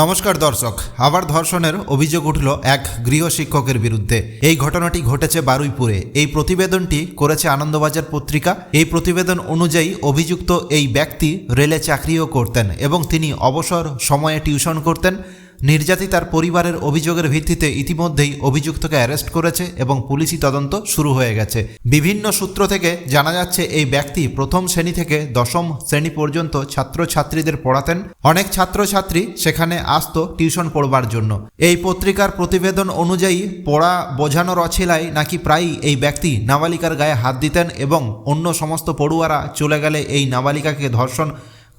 নমস্কার দর্শক, আবার ধর্ষণের অভিযোগ উঠল এক গৃহ শিক্ষকের বিরুদ্ধে। এই ঘটনাটি ঘটেছে বারুইপুরে। এই প্রতিবেদনটি করেছে আনন্দবাজার পত্রিকা। এই প্রতিবেদন অনুযায়ী অভিযুক্ত এই ব্যক্তি রেলে চাকরিও করতেন এবং তিনি অবসর সময়ে টিউশন করতেন। নির্যাতিতার পরিবারের অভিযোগের ভিত্তিতে ইতিমধ্যেই অভিযুক্তকে অ্যারেস্ট করেছে এবং পুলিশি তদন্ত শুরু হয়ে গেছে। বিভিন্ন সূত্র থেকে জানা যাচ্ছে, এই ব্যক্তি প্রথম শ্রেণি থেকে দশম শ্রেণি পর্যন্ত ছাত্রছাত্রীদের পড়াতেন। অনেক ছাত্রছাত্রী সেখানে আসত টিউশন পড়বার জন্য। এই পত্রিকার প্রতিবেদন অনুযায়ী পড়া বোঝানোর অছিলায় নাকি প্রায়ই এই ব্যক্তি নাবালিকার গায়ে হাত দিতেন এবং অন্য সমস্ত পড়ুয়ারা চলে গেলে এই নাবালিকাকে ধর্ষণ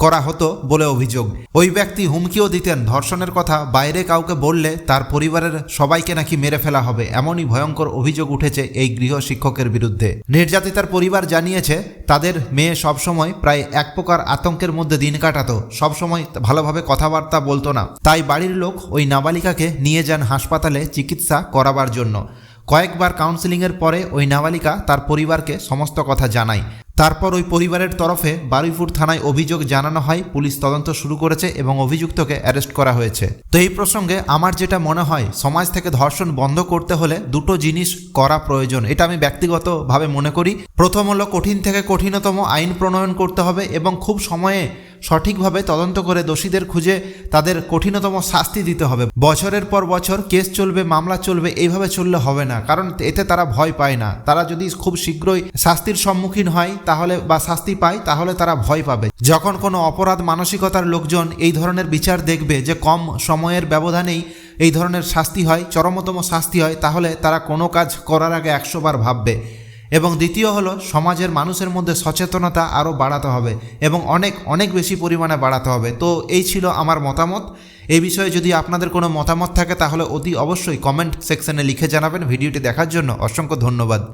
করা হতো বলে অভিযোগ। ওই ব্যক্তি হুমকিও দিতেন। ধর্ষণের কথা বাইরে কাউকে বললে তার পরিবারের সবাইকে নাকি মেরে ফেলা হবে, এমনই ভয়ঙ্কর অভিযোগ উঠেছে এই গৃহ শিক্ষকের বিরুদ্ধে। নির্যাতিতার পরিবার জানিয়েছে, তাদের মেয়ে সবসময় প্রায় এক প্রকার আতঙ্কের মধ্যে দিন কাটাতো, সবসময় ভালোভাবে কথাবার্তা বলতো না। তাই বাড়ির লোক ওই নাবালিকাকে নিয়ে যান হাসপাতালে চিকিৎসা করাবার জন্য। কয়েকবার কাউন্সিলিংয়ের পরে ওই নাবালিকা তার পরিবারকে সমস্ত কথা জানায়। তারপর ওই পরিবারের তরফে বারুইপুর থানায় অভিযোগ জানানো হয়, পুলিশ তদন্ত শুরু করেছে এবং অভিযুক্তকে অ্যারেস্ট করা হয়েছে। তো এই প্রসঙ্গে আমার যেটা মনে হয়, সমাজ থেকে ধর্ষণ বন্ধ করতে হলে দুটো জিনিস করা প্রয়োজন। এটা আমি ব্যক্তিগতভাবে মনে করি। প্রথম হলো কঠিন থেকে কঠিনতম আইন প্রণয়ন করতে হবে এবং খুব সময়ে সঠিকভাবে তদন্ত করে দোষীদের খুঁজে তাদের কঠিনতম শাস্তি দিতে হবে। বছরের পর বছর কেস চলবে, মামলা চলবে, এইভাবে চললে হবে না। কারণ এতে তারা ভয় পায় না। তারা যদি খুব শীঘ্রই শাস্তির সম্মুখীন হয়, তাহলে বা শাস্তি পায়, তাহলে তারা ভয় পাবে। যখন কোনো অপরাধ মানসিকতার লোকজন এই ধরনের বিচার দেখবে যে কম সময়ের ব্যবধানেই এই ধরনের শাস্তি হয়, চরমতম শাস্তি হয়, তাহলে তারা কোনো কাজ করার আগে একশোবার ভাববে। এবং দ্বিতীয় হলো, সমাজের মানুষের মধ্যে সচেতনতা আরও বাড়াতে হবে এবং অনেক অনেক বেশি পরিমাণে বাড়াতে হবে। তো এই ছিল আমার মতামত। এই বিষয়ে যদি আপনাদের কোনো মতামত থাকে, তাহলে অতি অবশ্যই কমেন্ট সেকশনে লিখে জানাবেন। ভিডিওটি দেখার জন্য অসংখ্য ধন্যবাদ।